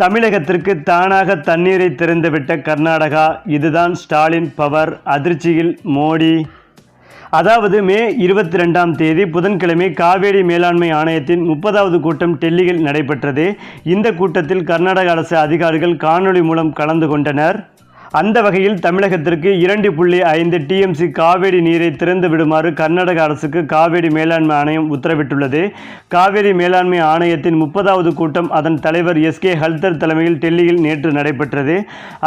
தமிழகத்திற்கு தானாக தண்ணீரை திறந்துவிட்ட கர்நாடகா இதுதான் ஸ்டாலின் பவர். அதிர்ச்சியில் மோடி. அதாவது மே இருபத்தி ரெண்டாம் தேதி புதன்கிழமை காவேரி மேலாண்மை ஆணையத்தின் முப்பதாவது கூட்டம் டெல்லியில் நடைபெற்றது. இந்த கூட்டத்தில் கர்நாடக அரசு அதிகாரிகள் காணொளி மூலம் கலந்து கொண்டனர். அந்த வகையில் தமிழகத்திற்கு இரண்டு புள்ளி ஐந்து டிஎம்சி காவேரி நீரை திறந்து விடுமாறு கர்நாடக அரசுக்கு காவேரி மேலாண்மை ஆணையம் உத்தரவிட்டுள்ளது. காவேரி மேலாண்மை ஆணையத்தின் முப்பதாவது கூட்டம் அதன் தலைவர் எஸ் கே ஹல்தர் தலைமையில் டெல்லியில் நேற்று நடைபெற்றது.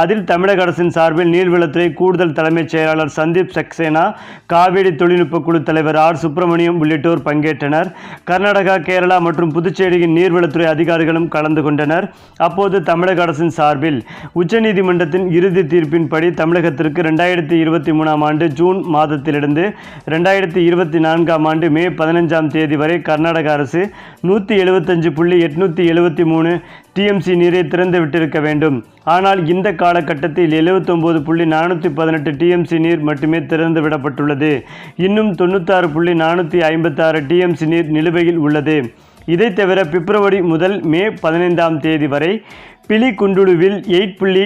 அதில் தமிழக அரசின் சார்பில் நீர்வளத்துறை கூடுதல் தலைமைச் செயலாளர் சந்தீப் சக்சேனா காவேரி தொழில்நுட்ப குழு தலைவர் ஆர் சுப்பிரமணியம் உள்ளிட்டோர் பங்கேற்றனர். கர்நாடகா கேரளா மற்றும் புதுச்சேரியின் நீர்வளத்துறை அதிகாரிகளும் கலந்து கொண்டனர். அப்போது தமிழக அரசின் சார்பில் உச்சநீதிமன்றத்தின் இறுதி தீர்ப்பின்படி தமிழகத்திற்கு ரெண்டாயிரத்தி இருபத்தி மூணாம் ஆண்டு ஜூன் மாதத்திலிருந்து ரெண்டாயிரத்தி இருபத்தி நான்காம் ஆண்டு மே பதினஞ்சாம் தேதி வரை கர்நாடக அரசு நூற்றி எழுபத்தஞ்சு புள்ளி எட்நூற்றி எழுபத்தி மூணு டிஎம்சி நீரை திறந்து விட்டிருக்க வேண்டும். ஆனால் இந்த காலகட்டத்தில் எழுபத்தொம்போது புள்ளி நானூற்றி பதினெட்டு டிஎம்சி நீர் மட்டுமே திறந்து விடப்பட்டுள்ளது. இன்னும் தொண்ணூத்தாறு புள்ளி நானூற்றி ஐம்பத்தாறு டிஎம்சி நீர் நிலுவையில் உள்ளது. இதை தவிர பிப்ரவரி முதல் மே பதினைந்தாம் தேதி வரை பிலிகுண்டுலுவில் எயிட் புள்ளி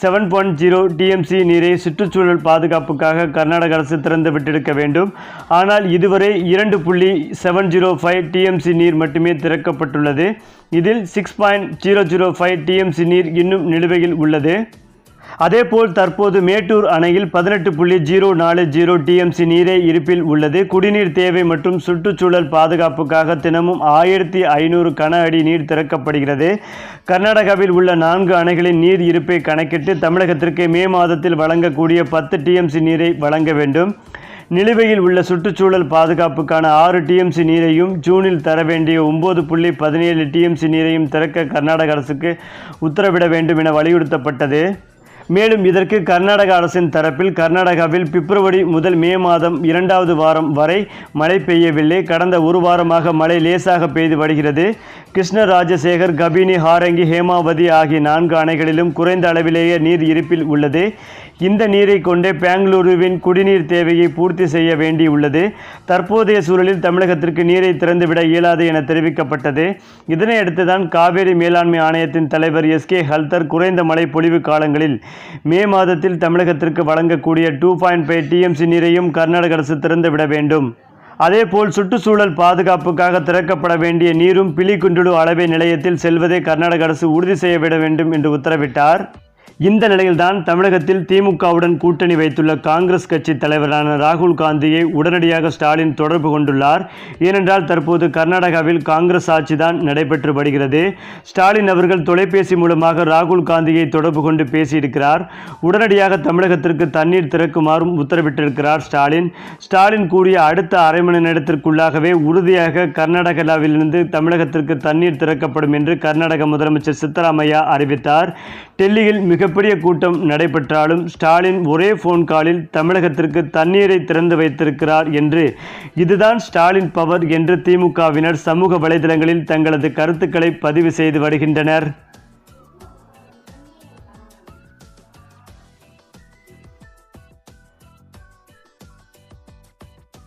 செவன் பாயிண்ட் ஜீரோ டிஎம்சி நீரை சுற்றுச்சூழல் பாதுகாப்புக்காக கர்நாடக அரசு திறந்து விட்டிருக்க வேண்டும். ஆனால் இதுவரை இரண்டு புள்ளி செவன் ஜீரோ ஃபைவ் டிஎம்சி நீர் மட்டுமே திறக்கப்பட்டுள்ளது. இதில் six point zero zero five TMC நீர் இன்னும் நிலுவையில் உள்ளது. அதேபோல் தற்போது மேட்டூர் அணையில் பதினெட்டு புள்ளி ஜீரோ நாலு ஜீரோ டிஎம்சி நீரே இருப்பில் உள்ளது. குடிநீர் தேவை மற்றும் சுற்றுச்சூழல் பாதுகாப்புக்காக தினமும் ஆயிரத்தி ஐநூறு கன அடி நீர் திறக்கப்படுகிறது. கர்நாடகாவில் உள்ள நான்கு அணைகளின் நீர் இருப்பை கணக்கிட்டு தமிழகத்திற்கு மே மாதத்தில் வழங்கக்கூடிய பத்து டிஎம்சி நீரை வழங்க வேண்டும். நிலுவையில் உள்ள சுற்றுச்சூழல் பாதுகாப்புக்கான ஆறு டிஎம்சி நீரையும் ஜூனில் தர வேண்டிய ஒம்பது புள்ளி பதினேழு டிஎம்சி நீரையும் திறக்க கர்நாடக அரசுக்கு உத்தரவிட வேண்டும் என வலியுறுத்தப்பட்டது. மேலும் இதற்கு கர்நாடக அரசின் தரப்பில் கர்நாடகாவில் பிப்ரவரி முதல் மே மாதம் இரண்டாவது வாரம் வரை மழை பெய்யவில்லை. கடந்த ஒரு வாரமாக மழை லேசாக பெய்து வருகிறது. கிருஷ்ண ராஜசேகர் கபினி ஹாரங்கி ஹேமாவதி ஆகிய நான்கு அணைகளிலும் குறைந்த அளவிலேயே நீர் இருப்பில் உள்ளது. இந்த நீரை கொண்டே பெங்களூருவின் குடிநீர் தேவையை பூர்த்தி செய்ய வேண்டியுள்ளது தற்போதைய சூழலில் தமிழகத்திற்கு நீரை திறந்துவிட இயலாது என தெரிவிக்கப்பட்டது. இதனையடுத்து தான் காவேரி மேலாண்மை ஆணையத்தின் தலைவர் எஸ் கே ஹல்தர் குறைந்த மழை பொழிவு காலங்களில் மே மாதத்தில் தமிழகத்திற்கு வழங்கக்கூடிய டூ பாயிண்ட் ஃபைவ் டிஎம்சி நீரையும் கர்நாடக அரசு திறந்துவிட வேண்டும். அதேபோல் சுற்றுச்சூழல் பாதுகாப்புக்காக திறக்கப்பட வேண்டிய நீரும் பிலிகுண்டுலு அளவை நிலையத்தில் செல்வதை கர்நாடக அரசு உறுதி செய்ய விட வேண்டும் என்று உத்தரவிட்டார். இந்த நிலையில்தான் தமிழகத்தில் திமுகவுடன் கூட்டணி வைத்துள்ள காங்கிரஸ் கட்சி தலைவரான ராகுல் காந்தியை உடனடியாக ஸ்டாலின் தொடர்பு கொண்டுள்ளார். ஏனென்றால் தற்போது கர்நாடகாவில் காங்கிரஸ் ஆட்சிதான் நடைபெற்று வருகிறது. ஸ்டாலின் அவர்கள் தொலைபேசி மூலமாக ராகுல் காந்தியை தொடர்பு கொண்டு பேசியிருக்கிறார். உடனடியாக தமிழகத்திற்கு தண்ணீர் திறக்குமாறும் உத்தரவிட்டிருக்கிறார் ஸ்டாலின். ஸ்டாலின் கூறிய அடுத்த அரை மணி நேரத்திற்குள்ளாகவே உறுதியாக கர்நாடகாவிலிருந்து தமிழகத்திற்கு தண்ணீர் திறக்கப்படும் என்று கர்நாடக முதலமைச்சர் சித்தராமையா அறிவித்தார். டெல்லியில் மிக மிகப்பெரிய கூட்டம் நடைபெற்றாலும் ஸ்டாலின் ஒரே ஃபோன் காலில் தமிழகத்திற்கு தண்ணீரை திறந்து வைத்திருக்கிறார் என்று. இதுதான் ஸ்டாலின் பவர் என்று திமுகவினர் சமூக வலைதளங்களில் தங்களது கருத்துக்களை பதிவு செய்து வருகின்றனர்.